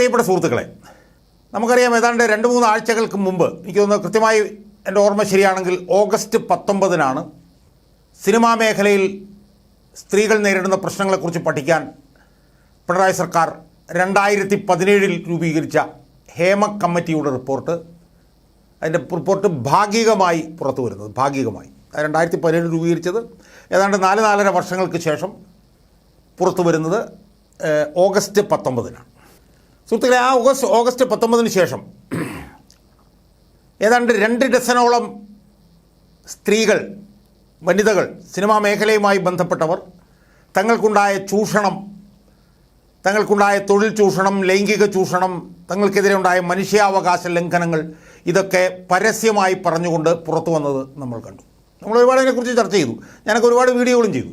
പ്രിയപ്പെട്ട സുഹൃത്തുക്കളെ നമുക്കറിയാം ഏതാണ്ട് രണ്ട് മൂന്ന് ആഴ്ചകൾക്ക് മുമ്പ് എനിക്ക് തോന്നുന്നു കൃത്യമായി എന്റെ ഓർമ്മ ശരിയാണെങ്കിൽ ഓഗസ്റ്റ് പത്തൊമ്പതിനാണ് സിനിമാ മേഖലയിൽ സ്ത്രീകൾ നേരിടുന്ന പ്രശ്നങ്ങളെക്കുറിച്ച് പഠിക്കാൻ പിണറായി സർക്കാർ രണ്ടായിരത്തി പതിനേഴിൽ രൂപീകരിച്ച ഹേമ കമ്മിറ്റിയുടെ റിപ്പോർട്ട് അതിന്റെ റിപ്പോർട്ട് ഭാഗികമായി പുറത്തു വരുന്നത് ഭാഗികമായി. രണ്ടായിരത്തി പതിനേഴ് രൂപീകരിച്ചത് ഏതാണ്ട് നാല് നാലര വർഷങ്ങൾക്ക് ശേഷം പുറത്തു വരുന്നത് ഓഗസ്റ്റ് പത്തൊമ്പതിനാണ്. സുഹൃത്തുക്കളെ ആ ഓഗസ്റ്റ് ഓഗസ്റ്റ് പത്തൊമ്പതിന് ശേഷം ഏതാണ്ട് രണ്ട് ഡസനോളം സ്ത്രീകൾ വനിതകൾ സിനിമാ മേഖലയുമായി ബന്ധപ്പെട്ടവർ തങ്ങൾക്കുണ്ടായ ചൂഷണം തങ്ങൾക്കുണ്ടായ തൊഴിൽ ചൂഷണം ലൈംഗിക ചൂഷണം തങ്ങൾക്കെതിരെ ഉണ്ടായ മനുഷ്യാവകാശ ലംഘനങ്ങൾ ഇതൊക്കെ പരസ്യമായി പറഞ്ഞുകൊണ്ട് പുറത്തു വന്നത് നമ്മൾ കണ്ടു. നമ്മൾ ഒരുപാട് അതിനെക്കുറിച്ച് ചർച്ച ചെയ്തു. ഞാനൊക്കെ ഒരുപാട് വീഡിയോകളും ചെയ്തു.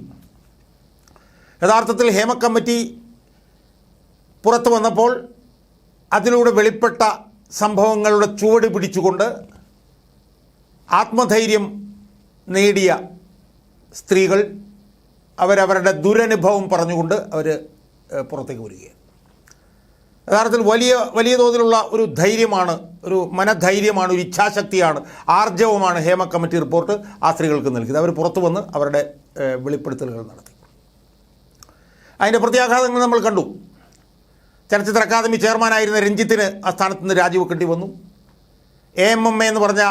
യഥാർത്ഥത്തിൽ ഹേമ കമ്മിറ്റി പുറത്തു വന്നപ്പോൾ അതിലൂടെ വെളിപ്പെട്ട സംഭവങ്ങളുടെ ചുവട് പിടിച്ചുകൊണ്ട് ആത്മധൈര്യം നേടിയ സ്ത്രീകൾ അവരവരുടെ ദുരനുഭവം പറഞ്ഞുകൊണ്ട് അവർ പുറത്തേക്ക് വരികയാണ്. യഥാർത്ഥത്തിൽ വലിയ വലിയ തോതിലുള്ള ഒരു ധൈര്യമാണ് ഒരു മനധൈര്യമാണ് ഒരു ഇച്ഛാശക്തിയാണ് ആർജവമാണ് ഹേമ കമ്മിറ്റി റിപ്പോർട്ട് ആ സ്ത്രീകൾക്ക് നൽകിയത്. അവർ പുറത്തു വന്ന് അവരുടെ വെളിപ്പെടുത്തലുകൾ നടത്തി. അതിന്റെ പ്രത്യാഘാതങ്ങൾ നമ്മൾ കണ്ടു. ചലച്ചിത്ര അക്കാദമി ചെയർമാനായിരുന്ന രഞ്ജിത്തിന് ആ സ്ഥാനത്ത് നിന്ന് രാജിവെക്കേണ്ടി വന്നു. എ എം എം എ എന്ന് പറഞ്ഞ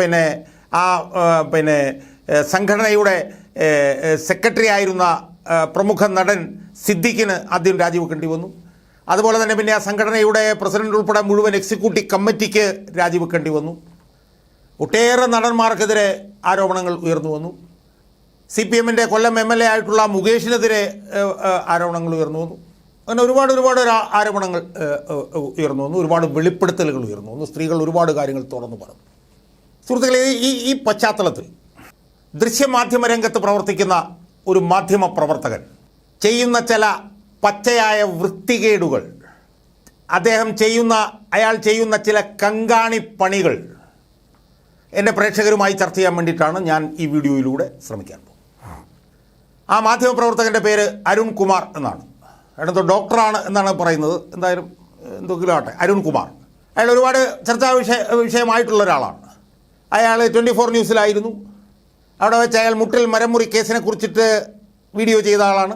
പിന്നെ ആ പിന്നെ സംഘടനയുടെ സെക്രട്ടറി ആയിരുന്ന പ്രമുഖ നടൻ സിദ്ദിഖിന് ആദ്യം രാജിവെക്കേണ്ടി വന്നു. അതുപോലെ തന്നെ പിന്നെ ആ സംഘടനയുടെ പ്രസിഡന്റ് ഉൾപ്പെടെ മുഴുവൻ എക്സിക്യൂട്ടീവ് കമ്മിറ്റിക്ക് രാജിവെക്കേണ്ടി വന്നു. ഒട്ടേറെ നടന്മാർക്കെതിരെ ആരോപണങ്ങൾ ഉയർന്നു വന്നു. സി പി എമ്മിന്റെ കൊല്ലം എം എൽ എ ആയിട്ടുള്ള മുകേഷിനെതിരെ ആരോപണങ്ങൾ ഉയർന്നു വന്നു. അങ്ങനെ ഒരുപാട് ഒരുപാട് ആരോപണങ്ങൾ ഉയർന്നു വന്നു. ഒരുപാട് വെളിപ്പെടുത്തലുകൾ ഉയർന്നു വന്നു. സ്ത്രീകൾ ഒരുപാട് കാര്യങ്ങൾ തുറന്നു പറഞ്ഞു. സുഹൃത്തുക്കളെ ഈ ഈ പശ്ചാത്തലത്തിൽ ദൃശ്യമാധ്യമ രംഗത്ത് പ്രവർത്തിക്കുന്ന ഒരു മാധ്യമ പ്രവർത്തകൻ ചെയ്യുന്ന ചില പച്ചയായ വൃത്തികേടുകൾ അദ്ദേഹം ചെയ്യുന്ന അയാൾ ചെയ്യുന്ന ചില കങ്കാണി പണികൾ എന്റെ പ്രേക്ഷകരുമായി ചർച്ച ചെയ്യാൻ വേണ്ടിയിട്ടാണ് ഞാൻ ഈ വീഡിയോയിലൂടെ ശ്രമിക്കാൻ പോകുന്നത്. ആ മാധ്യമപ്രവർത്തകന്റെ പേര് അരുൺകുമാർ എന്നാണ്. അയാളെന്തോ ഡോക്ടറാണ് എന്നാണ് പറയുന്നത്. എന്തായാലും എന്തെങ്കിലും ആട്ടെ അരുൺ കുമാർ അയാൾ ഒരുപാട് ചർച്ചാ വിഷയ വിഷയമായിട്ടുള്ള ഒരാളാണ്. അയാൾ ട്വന്റി ഫോർ ന്യൂസിലായിരുന്നു. അവിടെ വെച്ച് അയാൾ മുട്ടിൽ മരമുറി കേസിനെ കുറിച്ചിട്ട് വീഡിയോ ചെയ്ത ആളാണ്.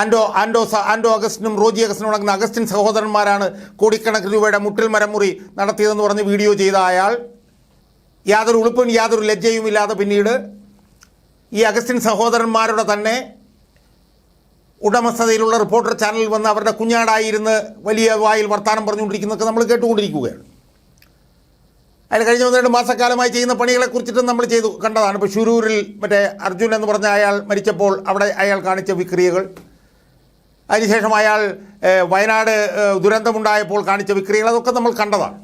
ആൻഡോ ആൻഡോ ആൻഡോ അഗസ്റ്റിനും റോജി അഗസ്റ്റിനും അടങ്ങുന്ന അഗസ്റ്റിൻ സഹോദരന്മാരാണ് കോടിക്കണക്കിന് രൂപയുടെ മുട്ടിൽ മരമുറി നടത്തിയതെന്ന് പറഞ്ഞ് വീഡിയോ ചെയ്ത അയാൾ. യാതൊരു ഉളുപ്പും യാതൊരു ലജ്ജയും ഇല്ലാതെ പിന്നീട് ഈ അഗസ്റ്റിൻ സഹോദരന്മാരുടെ തന്നെ ഉടമസ്ഥതയിലുള്ള റിപ്പോർട്ടർ ചാനലിൽ വന്ന് അവരുടെ കുഞ്ഞാടായിരുന്ന് വലിയ വായിൽ വർത്തമാനം പറഞ്ഞുകൊണ്ടിരിക്കുന്നതൊക്കെ നമ്മൾ കേട്ടുകൊണ്ടിരിക്കുകയാണ്. അതിന് കഴിഞ്ഞ ഒന്ന് രണ്ട് മാസക്കാലമായി ചെയ്യുന്ന പണികളെ കുറിച്ചിട്ടും നമ്മൾ ചെയ്തു കണ്ടതാണ്. ഇപ്പോൾ ഷുരൂരിൽ മറ്റേ അർജുൻ എന്ന് പറഞ്ഞ അയാൾ മരിച്ചപ്പോൾ അവിടെ അയാൾ കാണിച്ച വിക്രിയകൾ. അതിനുശേഷം അയാൾ വയനാട് ദുരന്തമുണ്ടായപ്പോൾ കാണിച്ച വിക്രിയകൾ. അതൊക്കെ നമ്മൾ കണ്ടതാണ്.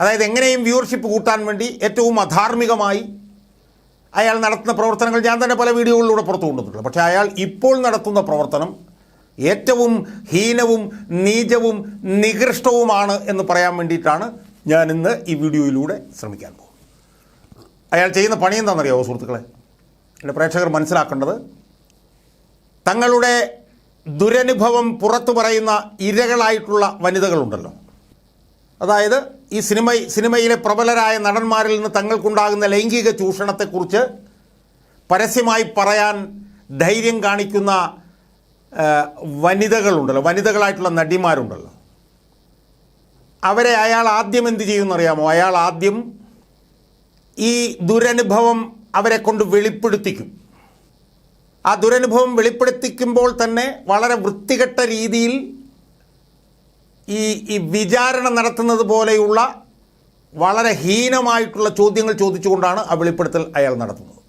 അതായത് എങ്ങനെയും വ്യൂവർഷിപ്പ് കൂട്ടാൻ വേണ്ടി ഏറ്റവും അധാർമികമായി അയാൾ നടത്തുന്ന പ്രവർത്തനങ്ങൾ ഞാൻ തന്നെ പല വീഡിയോകളിലൂടെ പുറത്തു കൊണ്ടുവന്നിട്ടുണ്ട്. പക്ഷേ അയാൾ ഇപ്പോൾ നടത്തുന്ന പ്രവർത്തനം ഏറ്റവും ഹീനവും നീചവും നികൃഷ്ടവുമാണ് എന്ന് പറയാൻ വേണ്ടിയിട്ടാണ് ഞാൻ ഇന്ന് ഈ വീഡിയോയിലൂടെ ശ്രമിക്കാൻ പോകുന്നത്. അയാൾ ചെയ്യുന്ന പണി എന്താണെന്നറിയാമോ സുഹൃത്തുക്കളെ? എന്റെ പ്രേക്ഷകർ മനസ്സിലാക്കേണ്ടത് തങ്ങളുടെ ദുരനുഭവം പുറത്തു പറയുന്ന ഇരകളായിട്ടുള്ള വനിതകളുണ്ടല്ലോ. അതായത് ഈ സിനിമ സിനിമയിലെ പ്രബലരായ നടന്മാരിൽ നിന്ന് തങ്ങൾക്കുണ്ടാകുന്ന ലൈംഗിക ചൂഷണത്തെക്കുറിച്ച് പരസ്യമായി പറയാൻ ധൈര്യം കാണിക്കുന്ന വനിതകളുണ്ടല്ലോ. വനിതകളായിട്ടുള്ള നടിമാരുണ്ടല്ലോ. അവരെ അയാൾ ആദ്യം എന്ത് ചെയ്യുമെന്നറിയാമോ? അയാൾ ആദ്യം ഈ ദുരനുഭവം അവരെ കൊണ്ട് വെളിപ്പെടുത്തിക്കും. ആ ദുരനുഭവം വെളിപ്പെടുത്തിക്കുമ്പോൾ തന്നെ വളരെ വൃത്തികെട്ട രീതിയിൽ ഈ ഈ വിചാരണ നടത്തുന്നത് പോലെയുള്ള വളരെ ഹീനമായിട്ടുള്ള ചോദ്യങ്ങൾ ചോദിച്ചുകൊണ്ടാണ് ആ വെളിപ്പെടുത്തൽ അയാൾ നടത്തുന്നത്.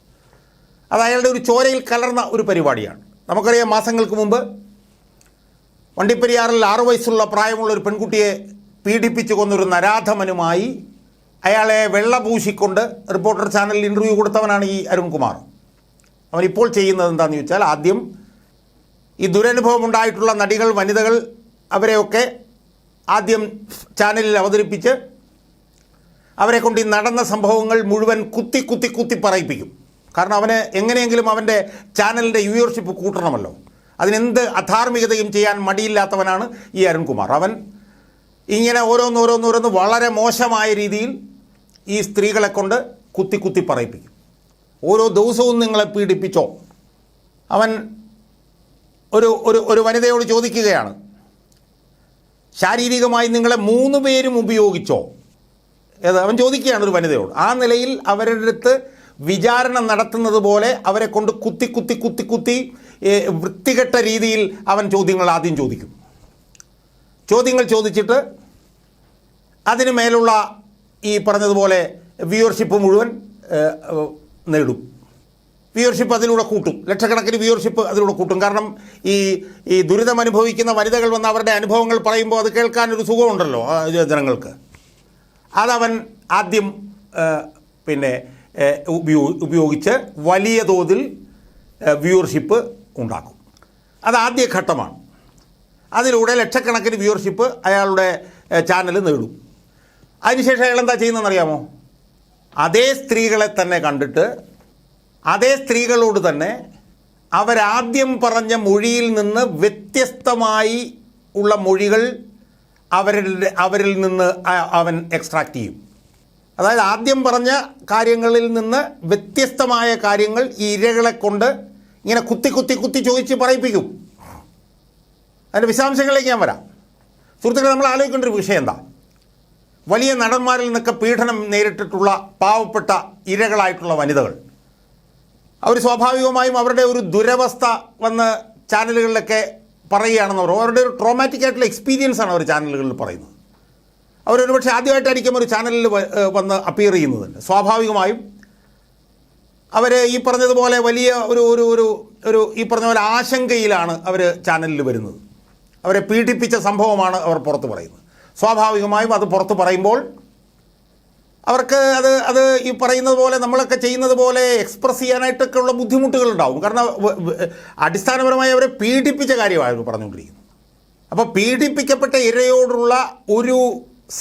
അത് അയാളുടെ ഒരു ചോരയിൽ കലർന്ന ഒരു പരിപാടിയാണ്. നമുക്കറിയാം മാസങ്ങൾക്ക് മുമ്പ് വണ്ടിപ്പെരിയാറിൽ ആറു വയസ്സുള്ള പ്രായമുള്ള ഒരു പെൺകുട്ടിയെ പീഡിപ്പിച്ചു കൊന്നൊരു നരാധമനുമായി അയാളെ വെള്ള പൂശിക്കൊണ്ട് റിപ്പോർട്ടർ ചാനലിൽ ഇന്റർവ്യൂ കൊടുത്തവനാണ് ഈ അരുൺകുമാർ. അവൻ ഇപ്പോൾ ചെയ്യുന്നത് എന്താണെന്ന് ചോദിച്ചാൽ ആദ്യം ഈ ദുരനുഭവം ഉണ്ടായിട്ടുള്ള നടികൾ വനിതകൾ അവരെയൊക്കെ ആദ്യം ചാനലിൽ അവതരിപ്പിച്ച് അവരെ കൊണ്ട് ഈ നടന്ന സംഭവങ്ങൾ മുഴുവൻ കുത്തി കുത്തി കുത്തി പറയിപ്പിക്കും. കാരണം അവന് എങ്ങനെയെങ്കിലും അവന്റെ ചാനലിന്റെ വ്യൂവർഷിപ്പ് കൂട്ടണമല്ലോ. അതിനെന്ത് അധാർമികതയും ചെയ്യാൻ മടിയില്ലാത്തവനാണ് ഈ അരുൺകുമാർ. അവൻ ഇങ്ങനെ ഓരോന്നോരോന്നോരോന്ന് വളരെ മോശമായ രീതിയിൽ ഈ സ്ത്രീകളെ കൊണ്ട് കുത്തി കുത്തി പറയിപ്പിക്കും. ഓരോ ദിവസവും നിങ്ങളെ പീഡിപ്പിച്ചോ. അവൻ ഒരു ഒരു ഒരു വനിതയോട് ചോദിക്കുകയാണ്. ശാരീരികമായി നിങ്ങളെ മൂന്ന് പേരും ഉപയോഗിച്ചോ? അവൻ ചോദിക്കുകയാണ് ഒരു വനിതയോട്. ആ നിലയിൽ അവരുടെ അടുത്ത് വിചാരണ നടത്തുന്നത് പോലെ അവരെ കൊണ്ട് കുത്തി കുത്തി കുത്തി കുത്തി വൃത്തികെട്ട രീതിയിൽ അവൻ ചോദ്യങ്ങൾ ആദ്യം ചോദിക്കും. ചോദ്യങ്ങൾ ചോദിച്ചിട്ട് അതിന് മേലുള്ള ഈ പറഞ്ഞതുപോലെ വ്യൂവർഷിപ്പ് മുഴുവൻ നേടും. വ്യൂവർഷിപ്പ് അതിലൂടെ കൂട്ടും. ലക്ഷക്കണക്കിന് വ്യൂവർഷിപ്പ് അതിലൂടെ കൂട്ടും. കാരണം ഈ ഈ ദുരിതം അനുഭവിക്കുന്ന വനിതകൾ വന്ന് അവരുടെ അനുഭവങ്ങൾ പറയുമ്പോൾ അത് കേൾക്കാനൊരു സുഖമുണ്ടല്ലോ ജനങ്ങൾക്ക്. അതവൻ ആദ്യം പിന്നെ ഉപയോ ഉപയോഗിച്ച് വലിയ തോതിൽ വ്യൂവർഷിപ്പ് ഉണ്ടാക്കും. അത് ആദ്യ ഘട്ടമാണ് അതിലൂടെ ലക്ഷക്കണക്കിന് വ്യൂവർഷിപ്പ് അയാളുടെ ചാനൽ നേടും. അതിനുശേഷം അയാൾ എന്താ ചെയ്യുന്നതെന്നറിയാമോ? അതേ സ്ത്രീകളെ തന്നെ കണ്ടിട്ട് അതേ സ്ത്രീകളോട് തന്നെ അവരാദ്യം പറഞ്ഞ മൊഴിയിൽ നിന്ന് വ്യത്യസ്തമായി ഉള്ള മൊഴികൾ അവരുടെ അവരിൽ നിന്ന് അവൻ എക്സ്ട്രാക്റ്റ് ചെയ്യും. അതായത് ആദ്യം പറഞ്ഞ കാര്യങ്ങളിൽ നിന്ന് വ്യത്യസ്തമായ കാര്യങ്ങൾ ഈ ഇരകളെ കൊണ്ട് ഇങ്ങനെ കുത്തി കുത്തി കുത്തി ചോദിച്ച് പറയിപ്പിക്കും. അതിന്റെ വിശദാംശങ്ങളിലേക്ക് ഞാൻ വരാം. സുഹൃത്തുക്കളെ നമ്മൾ ആലോചിക്കേണ്ട ഒരു വിഷയം എന്താ? വലിയ നടന്മാരിൽ നിന്നൊക്കെ പീഡനം നേരിട്ടിട്ടുള്ള പാവപ്പെട്ട ഇരകളായിട്ടുള്ള വനിതകൾ. അവർ സ്വാഭാവികമായും അവരുടെ ഒരു ദുരവസ്ഥ വന്ന് ചാനലുകളിലൊക്കെ പറയുകയാണെന്ന് പറയും അവരുടെ ഒരു ട്രോമാറ്റിക് ആയിട്ടുള്ള എക്സ്പീരിയൻസ് ആണ് അവർ ചാനലുകളിൽ പറയുന്നത്. അവരൊരു പക്ഷേ ആദ്യമായിട്ടായിരിക്കും ഒരു ചാനലിൽ വന്ന് അപ്പിയർ ചെയ്യുന്നത്. സ്വാഭാവികമായും അവർ ഈ പറഞ്ഞതുപോലെ വലിയ ഒരു ഒരു ഒരു ഒരു ഈ പറഞ്ഞ പോലെ ആശങ്കയിലാണ് അവർ ചാനലിൽ വരുന്നത്. അവരെ പീഡിപ്പിച്ച സംഭവമാണ് അവർ പുറത്ത് പറയുന്നത്. സ്വാഭാവികമായും അത് പുറത്ത് പറയുമ്പോൾ അവർക്ക് അത് അത് ഈ പറയുന്നത് പോലെ നമ്മളൊക്കെ ചെയ്യുന്നത് പോലെ എക്സ്പ്രസ് ചെയ്യാനായിട്ടൊക്കെ ഉള്ള ബുദ്ധിമുട്ടുകൾ ഉണ്ടാവും കാരണം അടിസ്ഥാനപരമായി അവരെ പീഡിപ്പിച്ച കാര്യമായിരുന്നു പറഞ്ഞുകൊണ്ടിരിക്കുന്നത്. അപ്പോൾ പീഡിപ്പിക്കപ്പെട്ട ഇരയോടുള്ള ഒരു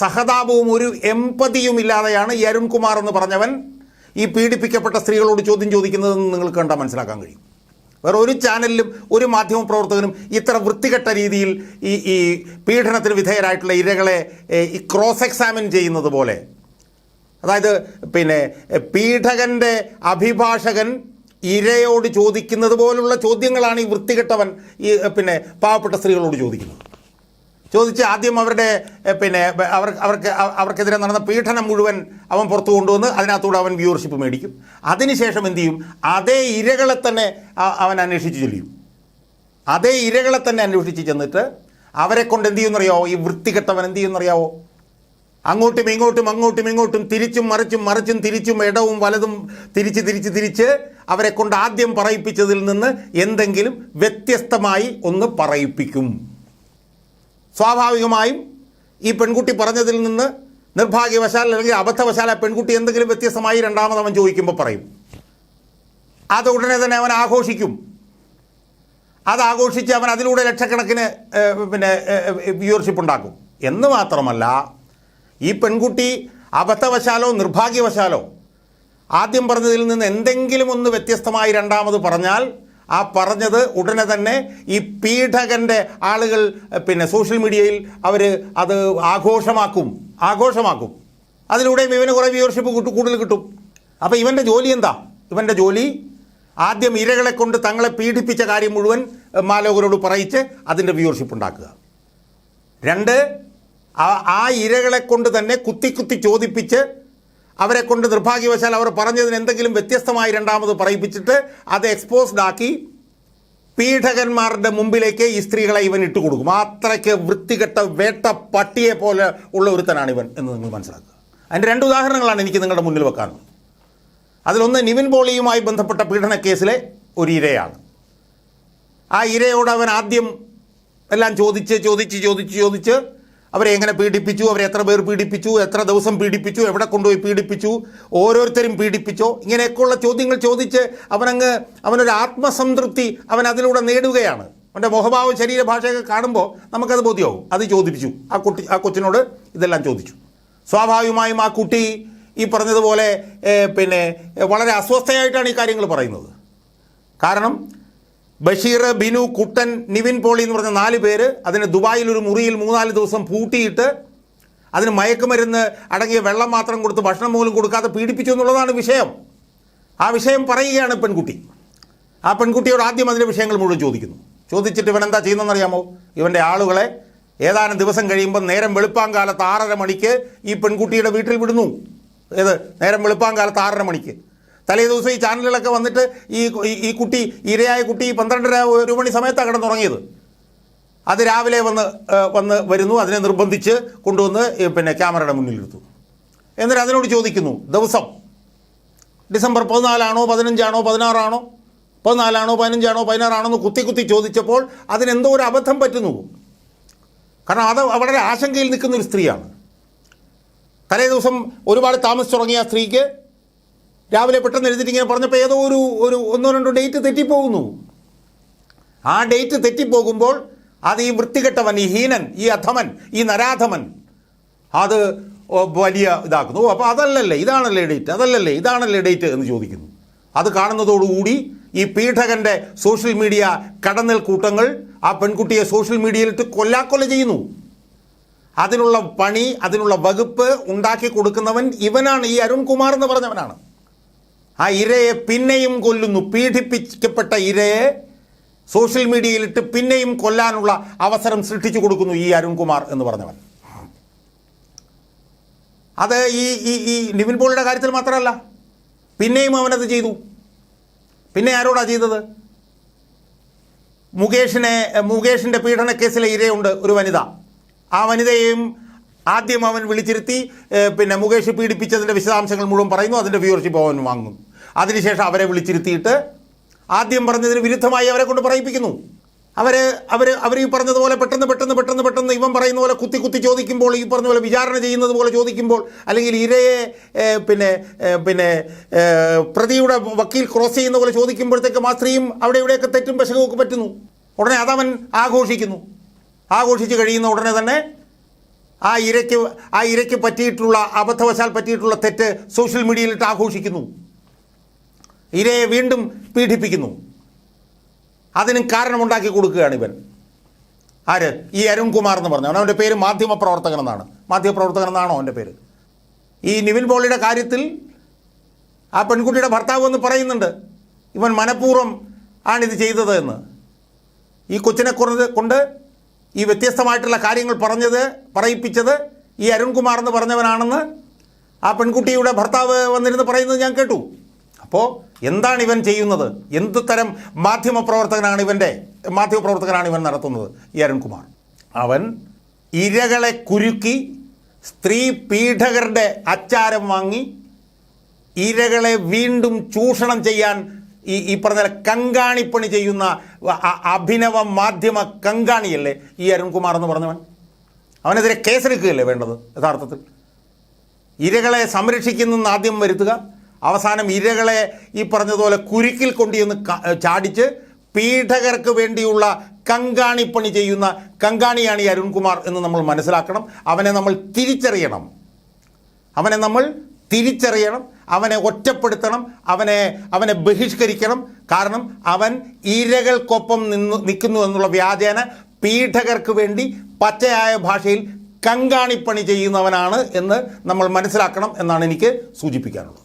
സഹതാപവും ഒരു എമ്പതിയും ഇല്ലാതെയാണ് ഈ അരുൺകുമാർ എന്ന് പറഞ്ഞവൻ ഈ പീഡിപ്പിക്കപ്പെട്ട സ്ത്രീകളോട് ചോദ്യം ചോദിക്കുന്നതെന്ന് നിങ്ങൾക്ക് കണ്ടാൽ മനസ്സിലാക്കാൻ കഴിയും. വേറെ ഒരു ചാനലിലും ഒരു മാധ്യമ പ്രവർത്തകനും ഇത്ര വൃത്തികെട്ട രീതിയിൽ ഈ ഈ പീഡനത്തിന് വിധേയരായിട്ടുള്ള ഇരകളെ ഈ ക്രോസ് എക്സാമിൻ ചെയ്യുന്നത് പോലെ അതായത് പിന്നെ പീഠകന്റെ അഭിഭാഷകൻ ഇരയോട് ചോദിക്കുന്നത് പോലുള്ള ചോദ്യങ്ങളാണ് ഈ വൃത്തികെട്ടവൻ ഈ പിന്നെ പാവപ്പെട്ട സ്ത്രീകളോട് ചോദിക്കുന്നത്. ചോദിച്ച് ആദ്യം അവരുടെ പിന്നെ അവർ അവർക്ക് അവർക്കെതിരെ നടന്ന പീഡനം മുഴുവൻ അവൻ പുറത്തു കൊണ്ടുവന്ന് അതിനകത്തൂടെ അവൻ വ്യൂവർഷിപ്പ് മേടിക്കും. അതിനുശേഷം എന്ത് ചെയ്യും? അതേ ഇരകളെ തന്നെ അവൻ അന്വേഷിച്ച് ചൊല്ലിയും. അതേ ഇരകളെ തന്നെ അന്വേഷിച്ച് ചെന്നിട്ട് അവരെ കൊണ്ട് എന്ത് ചെയ്യുമെന്നറിയാവോ? ഈ വൃത്തികെട്ടവൻ എന്ത് ചെയ്യുമെന്നറിയാവോ? അങ്ങോട്ടും ഇങ്ങോട്ടും അങ്ങോട്ടും ഇങ്ങോട്ടും തിരിച്ചും മറിച്ചും മറിച്ചും തിരിച്ചും ഇടവും വലതും തിരിച്ച് തിരിച്ച് തിരിച്ച് അവരെ കൊണ്ട് ആദ്യം പറയിപ്പിച്ചതിൽ നിന്ന് എന്തെങ്കിലും വ്യത്യസ്തമായി ഒന്ന് പറയിപ്പിക്കും. സ്വാഭാവികമായും ഈ പെൺകുട്ടി പറഞ്ഞതിൽ നിന്ന് നിർഭാഗ്യവശാൽ അല്ലെങ്കിൽ അബദ്ധവശാൽ ആ പെൺകുട്ടി എന്തെങ്കിലും വ്യത്യസ്തമായി രണ്ടാമത് അവൻ ചോദിക്കുമ്പോൾ പറയും. അത് ഉടനെ തന്നെ അവൻ ആഘോഷിക്കും. അത് ആഘോഷിച്ച് അവൻ അതിലൂടെ ലക്ഷക്കണക്കിന് പിന്നെ വ്യൂവർഷിപ്പ് ഉണ്ടാക്കും എന്ന് മാത്രമല്ല ഈ പെൺകുട്ടി അബദ്ധവശാലോ നിർഭാഗ്യവശാലോ ആദ്യം പറഞ്ഞതിൽ നിന്ന് എന്തെങ്കിലും ഒന്ന് വ്യത്യസ്തമായി രണ്ടാമത് പറഞ്ഞാൽ ആ പറഞ്ഞത് ഉടനെ തന്നെ ഈ പീഡകന്റെ ആളുകൾ പിന്നെ സോഷ്യൽ മീഡിയയിൽ അവർ അത് ആഘോഷമാക്കും ആഘോഷമാക്കും. അതിലൂടെയും ഇവന് കുറേ വ്യൂവർഷിപ്പ് കൂടുതൽ കിട്ടും. അപ്പോൾ ഇവന്റെ ജോലി എന്താ? ഇവന്റെ ജോലി ആദ്യം ഇരകളെ കൊണ്ട് തങ്ങളെ പീഡിപ്പിച്ച കാര്യം മുഴുവൻ മാലോകരോട് പറയിച്ച് അതിന്റെ വ്യൂവർഷിപ്പ് ഉണ്ടാക്കുക. രണ്ട് ആ ഇരകളെ കൊണ്ട് തന്നെ കുത്തി കുത്തി ചോദിപ്പിച്ച് അവരെ കൊണ്ട് നിർഭാഗ്യവശാൽ അവർ പറഞ്ഞതിന് എന്തെങ്കിലും വ്യത്യസ്തമായി രണ്ടാമത് പറയിപ്പിച്ചിട്ട് അത് എക്സ്പോസ്ഡ് ആക്കി പീഠകന്മാരുടെ മുമ്പിലേക്ക് ഈ സ്ത്രീകളെ ഇവൻ ഇട്ട് കൊടുക്കും. അത്രയ്ക്ക് വൃത്തികെട്ട വേട്ട പട്ടിയെ പോലെ ഉള്ള ഒരുത്തനാണ് ഇവൻ എന്ന് നിങ്ങൾ മനസ്സിലാക്കുക. അതിന്റെ രണ്ട് ഉദാഹരണങ്ങളാണ് എനിക്ക് നിങ്ങളുടെ മുന്നിൽ വെക്കാനുള്ളത്. അതിലൊന്ന് നിവിൻ പോളിയുമായി ബന്ധപ്പെട്ട പീഡന കേസിലെ ഒരു ഇരയാണ്. ആ ഇരയോട് അവൻ ആദ്യം എല്ലാം ചോദിച്ച് ചോദിച്ച് ചോദിച്ച് ചോദിച്ച് അവരെ എങ്ങനെ പീഡിപ്പിച്ചു? അവരെ എത്ര പേർ പീഡിപ്പിച്ചു? എത്ര ദിവസം പീഡിപ്പിച്ചു? എവിടെ കൊണ്ടുപോയി പീഡിപ്പിച്ചു? ഓരോരുത്തരും പീഡിപ്പിച്ചോ? ഇങ്ങനെയൊക്കെയുള്ള ചോദ്യങ്ങൾ ചോദിച്ച് അവനങ്ങ് അവനൊരു ആത്മസംതൃപ്തി അവൻ അതിലൂടെ നേടുകയാണ്. അവന്റെ മുഖഭാവ ശരീരഭാഷയൊക്കെ കാണുമ്പോൾ നമുക്കത് ബോധ്യമാവും. അത് ചോദിപ്പിച്ചു. ആ കുട്ടി ആ കൊച്ചിനോട് ഇതെല്ലാം ചോദിച്ചു. സ്വാഭാവികമായും ആ കുട്ടി ഈ പറഞ്ഞതുപോലെ പിന്നെ വളരെ അസ്വസ്ഥയായിട്ടാണ് ഈ കാര്യങ്ങൾ പറയുന്നത്. കാരണം ബഷീർ ബിനു കുട്ടൻ നിവിൻ പോളി എന്ന് പറഞ്ഞ നാല് പേര് അതിന് ദുബായിൽ ഒരു മുറിയിൽ മൂന്നാൽ ദിവസം പൂട്ടിയിട്ട് അതിന് മയക്കുമരുന്ന് അടങ്ങിയ വെള്ളം മാത്രം കൊടുത്ത് ഭക്ഷണം പോലും കൊടുക്കാതെ പീഡിപ്പിച്ചു എന്നുള്ളതാണ് വിഷയം. ആ വിഷയം പറയുകയാണ് പെൺകുട്ടി. ആ പെൺകുട്ടിയോട് ആദ്യം അതിന്റെ വിഷയങ്ങൾ മുഴുവൻ ചോദിക്കുന്നു. ചോദിച്ചിട്ട് ഇവൻ എന്താ ചെയ്യുന്നതെന്നറിയാമോ? ഇവന്റെ ആളുകളെ ഏതാനും ദിവസം കഴിയുമ്പോൾ നേരം വെളുപ്പാങ്കാലത്ത് ആറര മണിക്ക് ഈ പെൺകുട്ടിയുടെ വീട്ടിൽ വിടുന്നു. ഏത്? നേരം വെളുപ്പാങ്കാലത്ത് ആറര മണിക്ക്. തലേ ദിവസം ഈ ചാനലുകളൊക്കെ വന്നിട്ട് ഈ ഈ- കുട്ടി ഇരയായ കുട്ടി പന്ത്രണ്ടര ഒരു മണി സമയത്താണ് കിടന്നുറങ്ങിയത്. അത് രാവിലെ വന്ന് വന്ന് വരുന്നു. അതിനെ നിർബന്ധിച്ച് കൊണ്ടുവന്ന് പിന്നെ ക്യാമറയുടെ മുന്നിലിരുത്തു. എന്നിട്ട് അതിനോട് ചോദിക്കുന്നു ദിവസം ഡിസംബർ പതിനാലാണോ പതിനഞ്ചാണോ പതിനാറാണോ? പതിനാലാണോ പതിനഞ്ചാണോ പതിനാറാണോ എന്ന് കുത്തി കുത്തി ചോദിച്ചപ്പോൾ അതിനെന്തോ ഒരു അബദ്ധം പറ്റുന്നു. കാരണം അത് വളരെ ആശങ്കയിൽ നിൽക്കുന്ന ഒരു സ്ത്രീയാണ്. തലേ ദിവസം ഒരുപാട് താമസിച്ചുറങ്ങിയ ആ സ്ത്രീക്ക് രാവിലെ പെട്ടെന്ന് എഴുതിയിട്ട് ഇങ്ങനെ പറഞ്ഞപ്പോൾ ഏതോ ഒരു ഒരു ഒന്നോ രണ്ടോ ഡേറ്റ് തെറ്റിപ്പോകുന്നു. ആ ഡേറ്റ് തെറ്റിപ്പോകുമ്പോൾ അത് ഈ വൃത്തികെട്ടവൻ ഈ ഹീനൻ ഈ അധമൻ ഈ നരാധമൻ അത് വലിയ ഇതാക്കുന്നു. ഓ, അപ്പോൾ അതല്ലല്ലേ ഇതാണല്ലേ ഡേറ്റ് അതല്ലല്ലേ ഇതാണല്ലേ ഡേറ്റ് എന്ന് ചോദിക്കുന്നു. അത് കാണുന്നതോടുകൂടി ഈ പീഠകന്റെ സോഷ്യൽ മീഡിയ കടന്നൽ കൂട്ടങ്ങൾ ആ പെൺകുട്ടിയെ സോഷ്യൽ മീഡിയയിലിട്ട് കൊല്ലാക്കൊല ചെയ്യുന്നു. അതിനുള്ള പണി അതിനുള്ള വകുപ്പ് ഉണ്ടാക്കി കൊടുക്കുന്നവൻ ഇവനാണ് ഈ അരുൺകുമാർ എന്ന് പറഞ്ഞവനാണ്. ആ ഇരയെ പിന്നെയും കൊല്ലുന്നു. പീഡിപ്പിക്കപ്പെട്ട ഇരയെ സോഷ്യൽ മീഡിയയിലിട്ട് പിന്നെയും കൊല്ലാനുള്ള അവസരം സൃഷ്ടിച്ചു കൊടുക്കുന്നു ഈ അരുൺകുമാർ എന്ന് പറഞ്ഞവൻ. അത് ഈ ഈ ഈ നിവിൻ പോളിയുടെ കാര്യത്തിൽ മാത്രമല്ല പിന്നെയും അവനത് ചെയ്തു. പിന്നെ ആരോടാ ചെയ്തത്? മുകേഷിനെ മുകേഷിന്റെ പീഡനക്കേസിലെ ഇരയുണ്ട് ഒരു വനിത. ആ വനിതയെയും ആദ്യം അവൻ വിളിച്ചിരുത്തി പിന്നെ മുകേഷ് പീഡിപ്പിച്ചതിന്റെ വിശദാംശങ്ങൾ മുഴുവൻ പറയുന്നു അതിന്റെ വ്യൂവർഷിപ്പ് അവൻ വാങ്ങുന്നു അതിനുശേഷം അവരെ വിളിച്ചിരുത്തിയിട്ട് ആദ്യം പറഞ്ഞതിന് വിരുദ്ധമായി അവരെ കൊണ്ട് പറയിപ്പിക്കുന്നു. അവർ അവർ അവർ ഈ പറഞ്ഞതുപോലെ പെട്ടെന്ന് പെട്ടെന്ന് പെട്ടെന്ന് പെട്ടെന്ന് ഇവൻ പറയുന്ന പോലെ കുത്തി കുത്തി ചോദിക്കുമ്പോൾ ഈ പറഞ്ഞ പോലെ വിചാരണ ചെയ്യുന്നത് പോലെ ചോദിക്കുമ്പോൾ അല്ലെങ്കിൽ ഇരയെ പിന്നെ പിന്നെ പ്രതിയുടെ വക്കീൽ ക്രോസ് ചെയ്യുന്ന പോലെ ചോദിക്കുമ്പോഴത്തേക്കും ആ സ്ത്രീയും അവിടെ ഇവിടെയൊക്കെ തെറ്റും പശകുമൊക്കെ പറ്റുന്നു. ഉടനെ അതവൻ ആഘോഷിക്കുന്നു. ആഘോഷിച്ച് കഴിയുന്ന ഉടനെ തന്നെ ആ ഇരയ്ക്ക് ആ ഇരയ്ക്ക് പറ്റിയിട്ടുള്ള അബദ്ധവശാൽ പറ്റിയിട്ടുള്ള തെറ്റ് സോഷ്യൽ മീഡിയയിലിട്ട് ആഘോഷിക്കുന്നു. ഇരയെ വീണ്ടും പീഡിപ്പിക്കുന്നു. അതിനും കാരണമുണ്ടാക്കി കൊടുക്കുകയാണ് ഇവൻ. ആര്? ഈ അരുൺകുമാർ എന്ന് പറഞ്ഞു. അവന്റെ പേര് മാധ്യമപ്രവർത്തകൻ എന്നാണ്. മാധ്യമപ്രവർത്തകൻ എന്നാണോ അവന്റെ പേര്? ഈ നിവിൻ പോളിയുടെ കാര്യത്തിൽ ആ പെൺകുട്ടിയുടെ ഭർത്താവ് എന്ന് പറയുന്നുണ്ട് ഇവൻ മനഃപൂർവം ആണിത് ചെയ്തത് എന്ന്. ഈ കൊച്ചിനെ കൊണ്ട് ഈ വ്യത്യസ്തമായിട്ടുള്ള കാര്യങ്ങൾ പറഞ്ഞത് പറയിപ്പിച്ചത് ഈ അരുൺകുമാർ എന്ന് പറഞ്ഞവനാണെന്ന് ആ പെൺകുട്ടിയുടെ ഭർത്താവ് വന്നിരുന്ന് പറയുന്നത് ഞാൻ കേട്ടു. അപ്പോൾ എന്താണ് ഇവൻ ചെയ്യുന്നത്? എന്ത് തരം മാധ്യമപ്രവർത്തകനാണ് ഇവന്റെ മാധ്യമപ്രവർത്തകനാണ് ഇവൻ നടത്തുന്നത്? ഈ അരുൺകുമാർ. അവൻ ഇരകളെ കുരുക്കി സ്ത്രീ പീഡകരുടെ അച്ചാരം വാങ്ങി ഇരകളെ വീണ്ടും ചൂഷണം ചെയ്യാൻ ഈ ഈ പറഞ്ഞ കങ്കാണിപ്പണി ചെയ്യുന്ന അഭിനവ മാധ്യമ കങ്കാണിയല്ലേ ഈ അരുൺകുമാർ എന്ന് പറഞ്ഞവൻ? അവനെതിരെ കേസെടുക്കുകയല്ലേ വേണ്ടത് യഥാർത്ഥത്തിൽ? ഇരകളെ സംരക്ഷിക്കുന്നെന്ന് ആദ്യം വരുത്തുക. അവസാനം ഇരകളെ ഈ പറഞ്ഞതുപോലെ കുരുക്കിൽ കൊണ്ടുചെന്ന് ചാടിച്ച് പീഡകർക്ക് വേണ്ടിയുള്ള കങ്കാണിപ്പണി ചെയ്യുന്ന കങ്കാണിയാണ് ഈ അരുൺകുമാർ എന്ന് നമ്മൾ മനസ്സിലാക്കണം. അവനെ നമ്മൾ തിരിച്ചറിയണം. അവനെ നമ്മൾ തിരിച്ചറിയണം. അവനെ ഒറ്റപ്പെടുത്തണം അവനെ അവനെ ബഹിഷ്കരിക്കണം. കാരണം അവൻ ഇരകൾക്കൊപ്പം നിന്ന് നിൽക്കുന്നു എന്നുള്ള വ്യാജേന പീഡകർക്ക് വേണ്ടി പച്ചയായ ഭാഷയിൽ കങ്കാണിപ്പണി ചെയ്യുന്നവനാണ് എന്ന് നമ്മൾ മനസ്സിലാക്കണം എന്നാണ് എനിക്ക് സൂചിപ്പിക്കാനുള്ളത്.